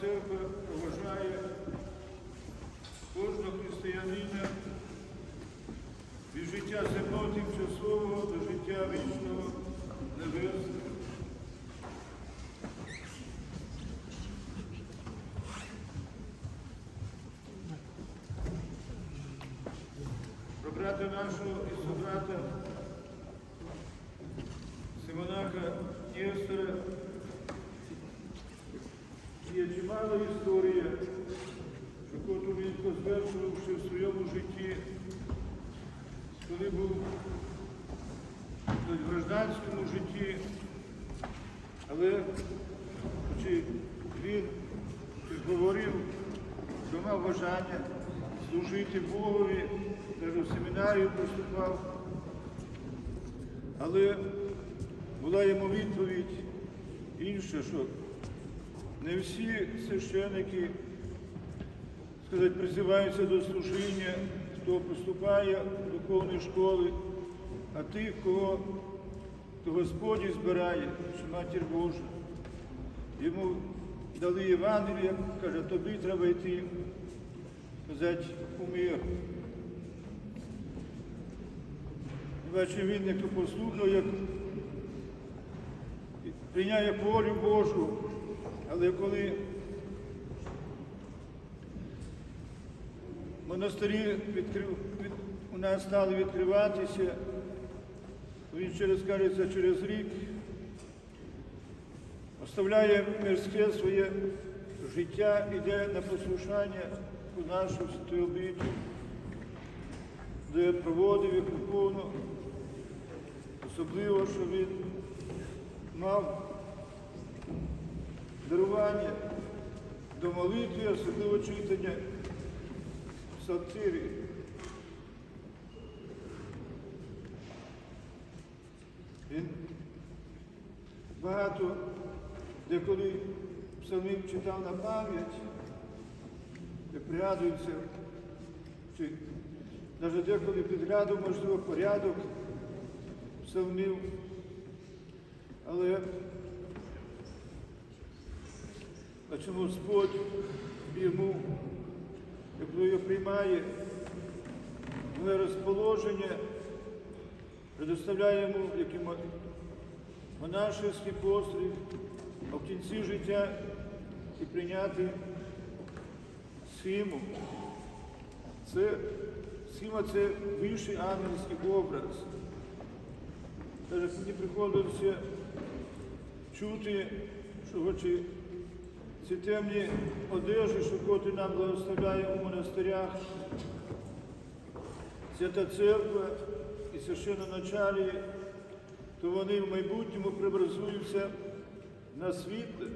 церква поважає кожного християнина від життя земного тимчасового до життя вічного небесного. Про брата нашого і собрата Симонака Нестора є чимало історія, що коту він позвершувавши в своєму житті, коли був в гражданському житті, але чи він чи що мав бажання служити Богові, навіть в семінарію поступав. Але була йому відповідь інша, що не всі священики сказати, призиваються до служіння, хто поступає в духовні школи, а тих, кого хто Господь збирає, що Матір Божа. Йому дали Євангелія, каже, тобі треба йти, сказати, у мир. Бачив він, як послухав, як прийняє волю Божу, але коли монастирі відкрив, від, у нас стали відкриватися, він через, кажеться, через рік оставляє мирське своє життя, іде на послушання у нашу святу обіду, де проводив яку повну, особливо, що він мав дарування до молитви, особливо читання псалтирі. Він багато деколи псалмів читав на пам'ять, як пригадується, чи навіть деколи підглядав, можливо, порядок псалмів, але а чому Господь йому, як його приймає, моє розположення, предоставляє йому як і монашеський постріл, а в кінці життя і прийняти схему. Це схема це вищий ангельський образ. Навіть мені приходилося чути, що хоче ці темні одежі, що коти нам благословляє у монастирях, свята церква і священноначалії, то вони в майбутньому преобразуються на світле.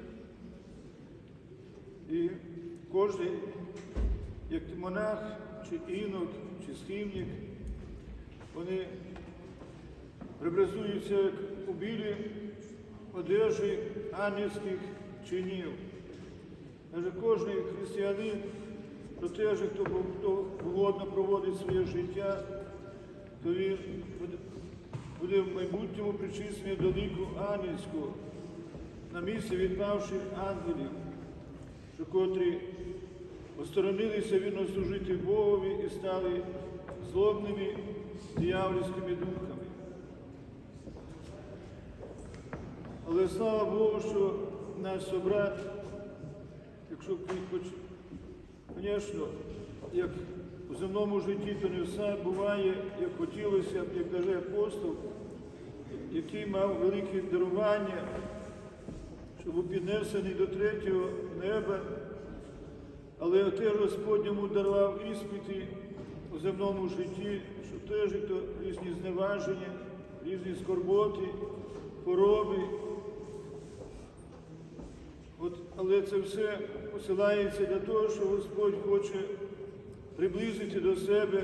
І кожен, як монах, чи інок, чи схимник, вони преобразуються як у білі одежі ангельських чинів. Каже, кожен християнин, про те, хто, хто голодно проводить своє життя, то він буде в майбутньому причислений до ліку ангельського, на місці відпавших ангелів, що котрі осторонилися вірно служити Богові і стали злобними диявольськими духами. Але слава Богу, що наш собрат, якщо б він хоч, звісно, як у земному житті, то не все буває, як хотілося як каже апостол, який мав велике дарування, був піднесений до третього неба, але теж Господь йому дарував іспити у земному житті, що теж то різні зневаження, різні скорботи, хвороби. От, але це все посилається для того, що Господь хоче приблизити до себе,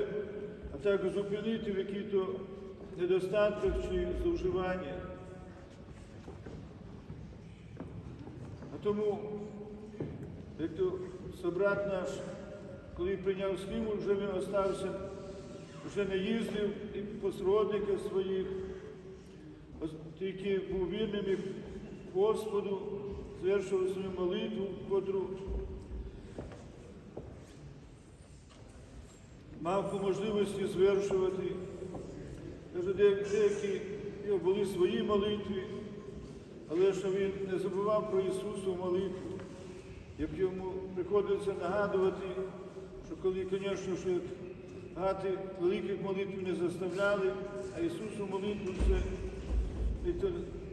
а також зупинити в яких-то недостатках чи зловживаннях. Тому, собрат наш, коли прийняв схему, вже він остався, вже не їздив і по сродниках своїх, тільки був вірним і Господу, звершував свою молитву, котру мав по можливості звершувати. Деякі були свої молитви, але що він не забував про Ісусу молитву, як йому приходиться нагадувати, що коли, звісно, що великих молитв не заставляли, а Ісусу молитву це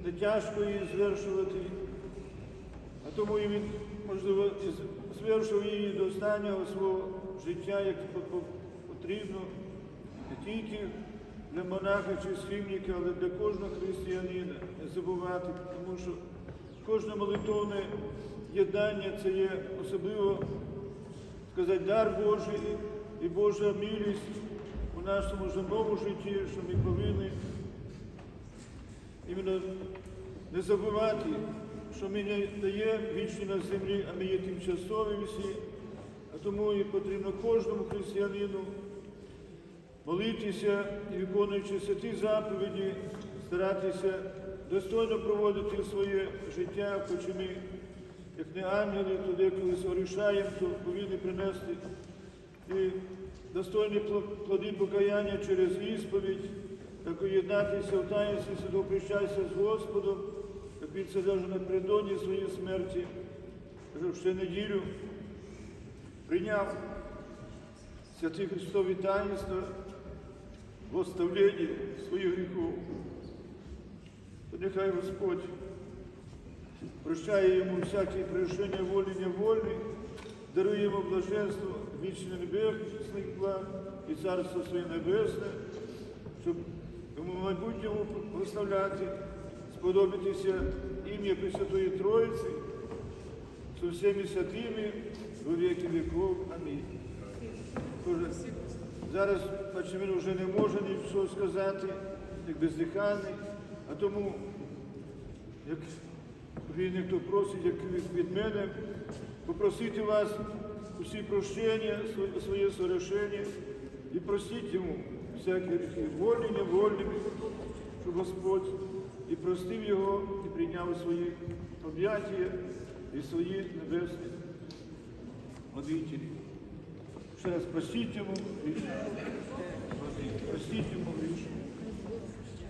не, тяжко її звершувати. А тому і він, можливо, звершив її до останнього свого життя, як по- по- потрібно, не тільки для монаха чи схимника, але для кожного християнина не забувати, тому що кожне молитовне єднання це є особливо сказати, дар Божий і Божа милість у нашому земному житті, що ми повинні іменно не забувати, що ми не не є вічні на землі, а ми є тимчасові всі. А тому і потрібно кожному християнину молитися і виконуючи святі заповіді, старатися достойно проводити своє життя, хоч ми, як не ангели, то деколи согрішаємо, то повинні принести і достойні плоди покаяння через ісповідь, так уєднатися в таїнстві святого причастя з Господом, як він це даже напередодні своєї смерті, каже, ще неділю прийняв святі Христові таїнства в оставленні своїх гріхів. Нехай Господь прощає йому всякі прирішення волі невольні, дарує йому блаженство вічне небесних благ і царство своє небесне, щоб в майбутньому прославляти, сподобатися ім'я Пресвятої Троїці со всіми святими во віки віков. Амінь. Зараз, бачимо, він вже не може нічого сказати, як бездиханий, а тому, як він хто просить, як від- мене, попросити вас усі прощення, своє- сорішення і простіть йому всякі гріхи, вольні, невольні, щоб Господь і простив його, і прийняв свої об'яття і свої небесні обителі. Ще раз простіть йому. Простіть йому грішні.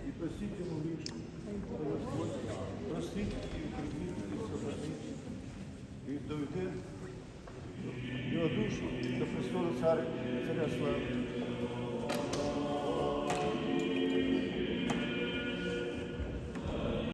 І простіть йому. Господь простіть і укріпіть, і доведе його душу до царя, царя слави.